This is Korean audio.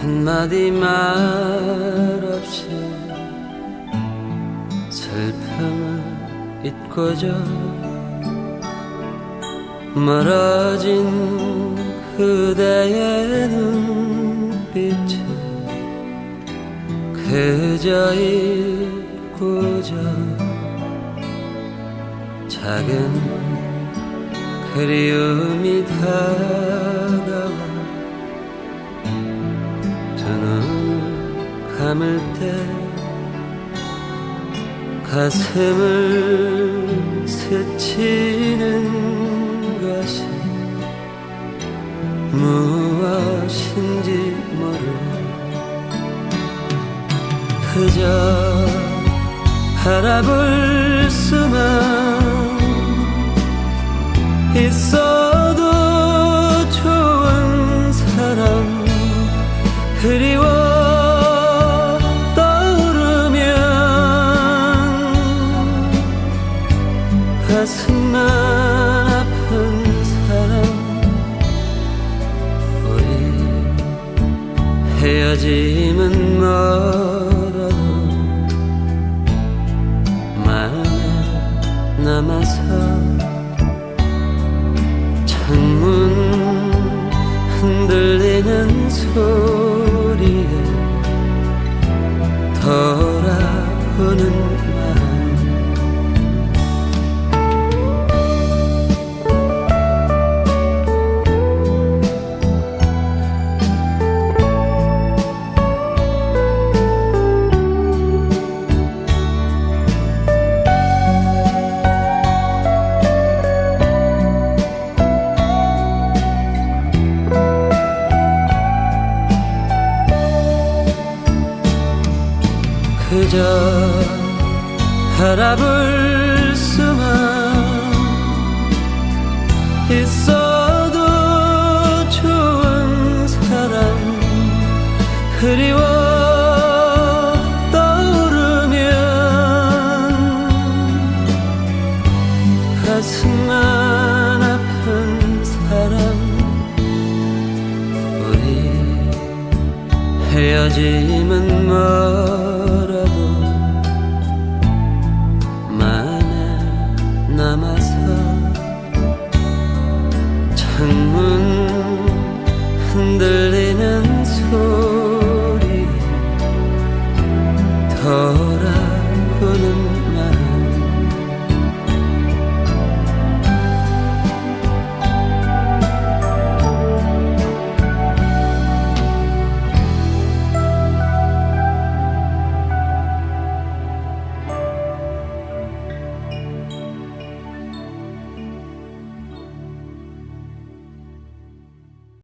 한마디 말 없이 슬픔을 잊고자 멀어진 그대의 눈빛에 그저 잊고자 작은 그리움이 다 감을 때 가슴을 스치는 것이 무엇인지 모르 그저 바라볼 수만 있어 헤어짐은 멀어도 마음에 남아서 창문 흔들리는 소리에 돌아오는 그저 바라볼 수만 있어도 좋은 사람 그리워 떠오르면 가슴만 아픈 사람 우리 헤어짐은 멀